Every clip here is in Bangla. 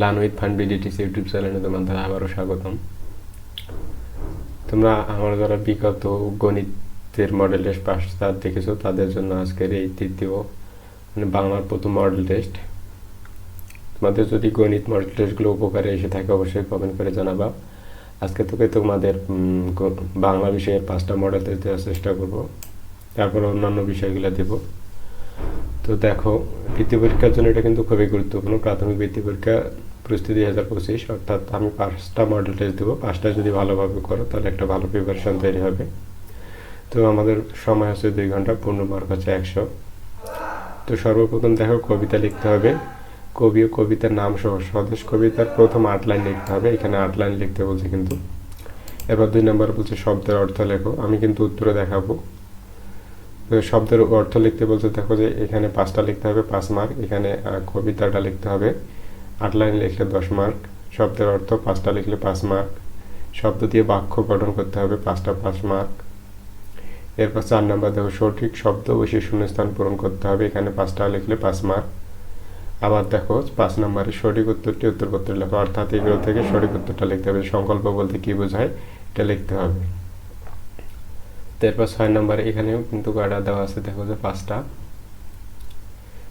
Learn with fund BDTS YouTube চ্যানেলে তোমাদের আবারও স্বাগতম। তোমরা আমার যারা বিগত গণিতের মডেল টেস্ট পাস তার দেখেছ, তাদের জন্য আজকের এই তৃতীয় মানে বাংলার প্রথম মডেল টেস্ট তোমাদের যদি গণিত মডেল টেস্টগুলো উপকারে এসে থাকে, অবশ্যই কমেন্ট করে জানাবা। আজকে থেকে তোমাদের বাংলা বিষয়ের পাঁচটা মডেল টেস্ট দেওয়ার চেষ্টা করব। তারপর অন্যান্য বিষয়গুলো দেব। তো দেখো, বৃত্তি পরীক্ষার জন্য এটা কিন্তু খুবই গুরুত্বপূর্ণ। প্রাথমিক বৃত্তি পরীক্ষা প্রস্তুতি দুই হাজার পঁচিশ, অর্থাৎ আমি পাঁচটা মডেল টেস্ট দেবো। পাঁচটা যদি ভালোভাবে করো, তাহলে একটা ভালো প্রিপারেশন তৈরি হবে। তো আমাদের সময় হচ্ছে দুই ঘণ্টা, পূর্ণ মার্ক হচ্ছে একশো। তো সর্বপ্রথম দেখো, কবিতা লিখতে হবে। কবি ও কবিতার নাম সহ, স্বদেশ কবিতার প্রথম আট লাইন লিখতে হবে। এখানে আট লাইন লিখতে বলছে কিন্তু। এবার দুই নম্বর বলছে শব্দের অর্থ লেখো। আমি কিন্তু উত্তরে দেখাবো। শব্দের অর্থ লিখতে বলছে দেখো যে এখানে পাঁচটা লিখতে হবে, পাঁচ মার্ক এখানে কবিতাটা লিখতে হবে। আট লাইন লিখলে দশ মার্ক শব্দের অর্থ পাঁচটা লিখলে পাঁচ মার্ক শব্দ দিয়ে বাক্য গঠন করতে হবে পাঁচটা পাঁচ মার্ক এরপর চার নাম্বার দেখো, সঠিক শব্দ ও শূন্যস্থান পূরণ করতে হবে, এখানে পাঁচটা লিখলে পাঁচ মার্ক আবার দেখো, পাঁচ নম্বরে সঠিক উত্তরটি উত্তরপত্রে লেখো, অর্থাৎ এগুলো থেকে সঠিক উত্তরটা লিখতে হবে। সংকল্প বলতে কি বোঝায়? এটা লিখতে হবে। তারপর ছয় নম্বরে, এখানেও কিন্তু কয়টা দেওয়া আছে, দেখো যে পাঁচটা।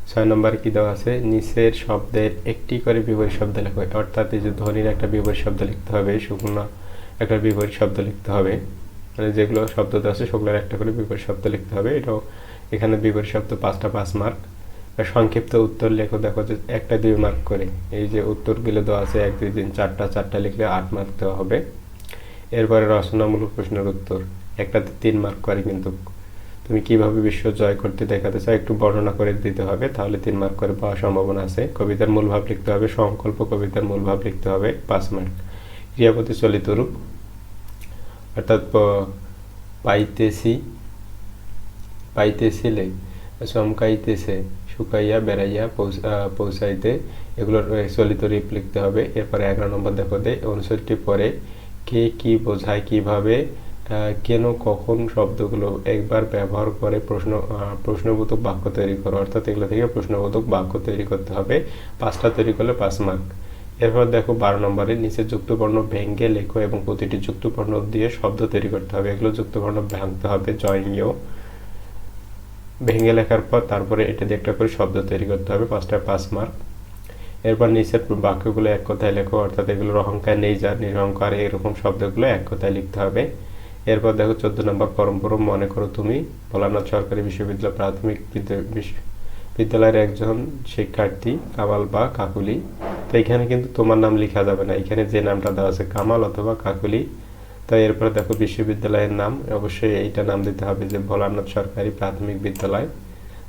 ছয় নম্বরে কি দেওয়া আছে? নিচের শব্দের একটি করে বিপরীত শব্দ লেখো। অর্থাৎ এই যে ধ্বনির একটা বিপরীত শব্দ লিখতে হবে, শুকনো একটা বিপরীত শব্দ লিখতে হবে। মানে যেগুলো শব্দ দেওয়া আছে, সেগুলোর একটা করে বিপরীত শব্দ লিখতে হবে। এটাও এখানে বিপরীত শব্দ পাঁচটা পাঁচ মার্ক সংক্ষিপ্ত উত্তর লেখো, দেখো যে একটা দুই মার্ক করে। এই যে উত্তরগুলো দেওয়া আছে, এক, দুই, তিন, চারটা চারটা লিখলে আট মার্ক দেওয়া হবে। এরপরে রচনামূলক প্রশ্নের উত্তর। একটাতে তিন মার্ক করে কিন্তু তুমি কীভাবে বিশ্ব জয় করতে দেখাতে চাও একটু বর্ণনা করে দিতে হবে, তাহলে তিন মার্ক করে পাওয়ার সম্ভাবনা আছে। কবিতার মূল ভাব লিখতে হবে, সংকল্প কবিতার মূল ভাব লিখতে হবে, পাঁচ মার্ক ক্রিয়াপতি চলিত রূপ। অর্থাৎ পাইতেছি, পাইতেছিলে, চমকাইতেছে, শুকাইয়া বেড়াইয়া পৌঁছাইতে। এগুলোর চলিত রূপ লিখতে হবে। এরপরে এগারো নম্বর দেখো দে, অনুচ্ছেদটি পরে কে কি বোঝায়, কীভাবে কেন, কখন শব্দগুলো একবার ব্যবহার করে প্রশ্ন প্রশ্নবোধক বাক্য তৈরি করো? অর্থাৎ এগুলো থেকে প্রশ্নবোধক বাক্য তৈরি করতে হবে। পাঁচটা তৈরি করলে পাঁচ মার্ক এরপর দেখো বারো নম্বরে, নিচে যুক্তবর্ণ ভেঙ্গে লেখো এবং প্রতিটি যুক্তবর্ণ দিয়ে শব্দ তৈরি করতে হবে। এগুলো যুক্তবর্ণ ভাঙতে হবে জয়নীয় ভেঙে লেখার পর তারপরে এটা দিয়ে একটা করে শব্দ তৈরি করতে হবে, পাঁচটা পাঁচ মার্ক এরপর নিচের বাক্যগুলো এক কথায় লেখো, অর্থাৎ এগুলোর অহংকার নেই যা নিরহংকার এরকম শব্দগুলো এক কথায় লিখতে হবে। এরপর দেখো চোদ্দ নম্বর পরম্পরা মনে করো তুমি। ভোলানাথ সরকারি বিশ্ববিদ্যালয় প্রাথমিক বিদ্যালয়ের একজন শিক্ষার্থী, কামাল বা কাকুলি। তো এখানে কিন্তু তোমার নাম লেখা যাবে না। এখানে যে নামটা দেওয়া আছে, কামাল অথবা কাকুলি। তাই এরপরে দেখো বিশ্ববিদ্যালয়ের নাম। অবশ্যই এইটা নাম দিতে হবে যে ভোলানাথ সরকারি প্রাথমিক বিদ্যালয়।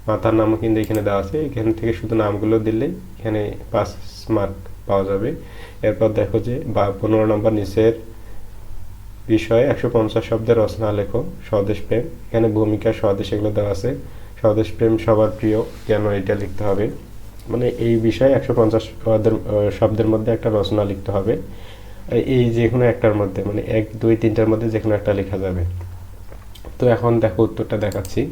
মাতার নামও কিন্তু এখানে দেওয়া আছে। এখান থেকে শুধু নামগুলো দিলেই এখানে পাঁচ মার্ক পাওয়া যাবে। এরপর দেখো যে বা পনেরো নম্বর নিচের বিষয়ে একশো পঞ্চাশ শব্দের রচনা লেখো, স্বদেশ প্রেম। এখানে ভূমিকা স্বদেশ এগুলো দেওয়া আছে। স্বদেশ প্রেম সবার প্রিয়, কেন এটা লিখতে হবে? মানে এই বিষয়ে একশো পঞ্চাশ শব্দের মধ্যে একটা রচনা লিখতে হবে। এই- এই যে কোনো একটার মধ্যে মানে এক, দুই, তিনটার মধ্যে যে কোনো একটা লেখা যাবে। তো এখন দেখো উত্তরটা দেখাচ্ছি।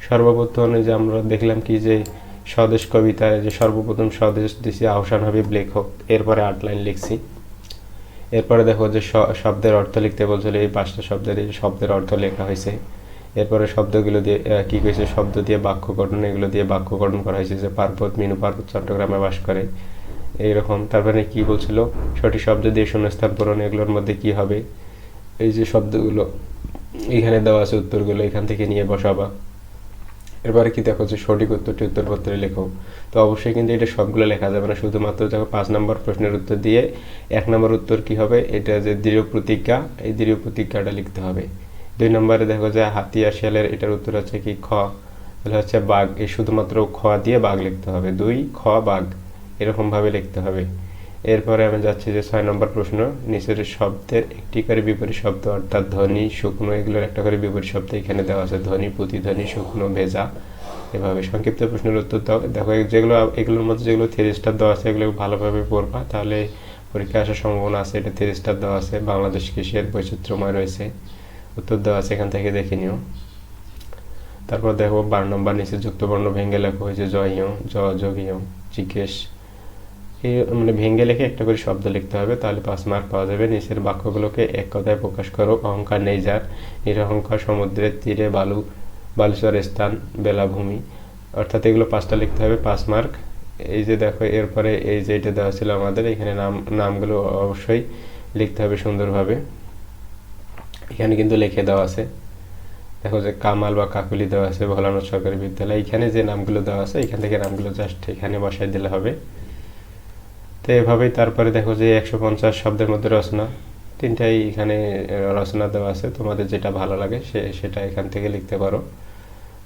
সর্বপ্রথমে যে আমরা দেখলাম কি যে স্বদেশ কবিতায় যে সর্বপ্রথম স্বদেশ দিছি আহসান হবে লেখক, এরপরে আট লাইন লিখছি। এরপরে দেখো যে শব্দের অর্থ লিখতে বলছিল এই পাঁচটা শব্দের, এই শব্দের অর্থ লেখা হয়েছে। এরপরে শব্দগুলো দিয়ে কি করেছে শব্দ দিয়ে বাক্য গঠন, এগুলো দিয়ে বাক্য গঠন করা হয়েছে যে পার্বত, মিনু পার্বত, চট্টগ্রামে বাস করে। এইরকম। তারপরে কি বলছিল? সঠিক শব্দ দিয়ে শূন্যস্থান পূরণ, এগুলোর মধ্যে কি হবে? এই যে শব্দগুলো, এখানে দেওয়া আছে উত্তরগুলো, এখান থেকে নিয়ে বসাবা। এরপরে কি দেখো যে সঠিক উত্তরটি উত্তরপত্রে লেখো। তো অবশ্যই কিন্তু এটা সবগুলো লেখা যাবে না, শুধুমাত্র দেখো পাঁচ নম্বর প্রশ্নের উত্তর দিয়ে এক নম্বর উত্তর কি হবে? এটা যে দৃঢ় প্রতিজ্ঞা, এই দৃঢ় প্রতিজ্ঞাটা লিখতে হবে। দুই নম্বরে দেখো যে হাতি আর শিয়ালের এটার উত্তর হচ্ছে কি খ। তাহলে হচ্ছে বাঘ, এই শুধুমাত্র খ দিয়ে বাঘ লিখতে হবে। দুই, খ, বাঘ, এরকমভাবে লিখতে হবে। এরপরে আমি যাচ্ছি যে ছয় নম্বর প্রশ্ন, নিচের শব্দের একটি করে বিপরীত শব্দ অর্থাৎ ধ্বনি, শুকনো, এগুলোর একটা করে বিপরীত শব্দ এখানে দেওয়া আছে, ধ্বনি, প্রতিধ্বনি, শুকনো, ভেজা। এভাবে সংক্ষিপ্ত প্রশ্নের উত্তর দাও। দেখো যেগুলো, এগুলোর মধ্যে যেগুলো থ্রি স্টার দেওয়া আছে এগুলো ভালোভাবে পড়বা, তাহলে পরীক্ষা আসার সম্ভাবনা আছে। এটা থ্রি স্টার দেওয়া আছে, বাংলাদেশ কৃষির বৈচিত্র্যময় রয়েছে। উত্তর দেওয়া আছে, এখান থেকে দেখে নিও। তারপর দেখো, বারো নম্বর নিচে যুক্ত বর্ণ ভেঙে লেখা হয়েছে জয়ীয় জ যোগীয় জিজ্ঞেস। মানে ভেঙে লিখে একটা করে শব্দ লিখতে হবে, তাহলে পাঁচ মার্ক পাওয়া যাবে। নিচের বাক্যগুলোকে এক কথায় প্রকাশ করো, অহংকার নেই যার। নিরহংকার সমুদ্রের তীরে বালু বালুচর স্থান বেলাভূমি অর্থাৎ এগুলো পাঁচটা লিখতে হবে, পাঁচ মার্ক এই যে দেখো, এরপরে এই যে এটা দেওয়া ছিল আমাদের, এখানে নাম, নামগুলো অবশ্যই লিখতে হবে সুন্দরভাবে। এখানে কিন্তু লিখে দেওয়া আছে। দেখো যে কামাল বা কাকুলি দেওয়া আছে, ভোলানাথ সরকারি বিদ্যালয়। এখানে যে নামগুলো দেওয়া আছে, এখান থেকে নামগুলো জাস্ট এখানে বসাই দিলে হবে। তো এভাবেই তারপরে দেখো যে একশো পঞ্চাশ শব্দের মধ্যে রচনা। তিনটাই এখানে রচনা দেওয়া আছে। তোমাদের যেটা ভালো লাগে সে, সেটা এখান থেকে লিখতে পারো।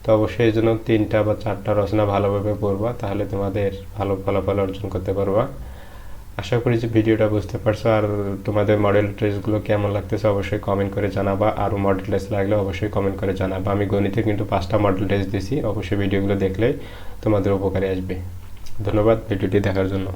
তো অবশ্যই এই জন্য তিনটা বা চারটা রচনা ভালোভাবে পড়বা, তাহলে তোমাদের ভালো ফলাফল অর্জন করতে পারবা। আশা করি যে ভিডিওটা বুঝতে পারছ। আর তোমাদের মডেল টেস্টগুলো কেমন লাগতেছে অবশ্যই কমেন্ট করে জানাবা। আরও মডেল টেস্ট লাগলে অবশ্যই কমেন্ট করে জানাবা। আমি গণিতে কিন্তু পাঁচটা মডেল টেস্ট দিছি। অবশ্যই ভিডিওগুলো দেখলে তোমাদের উপকারে আসবে। ধন্যবাদ ভিডিওটি দেখার জন্য।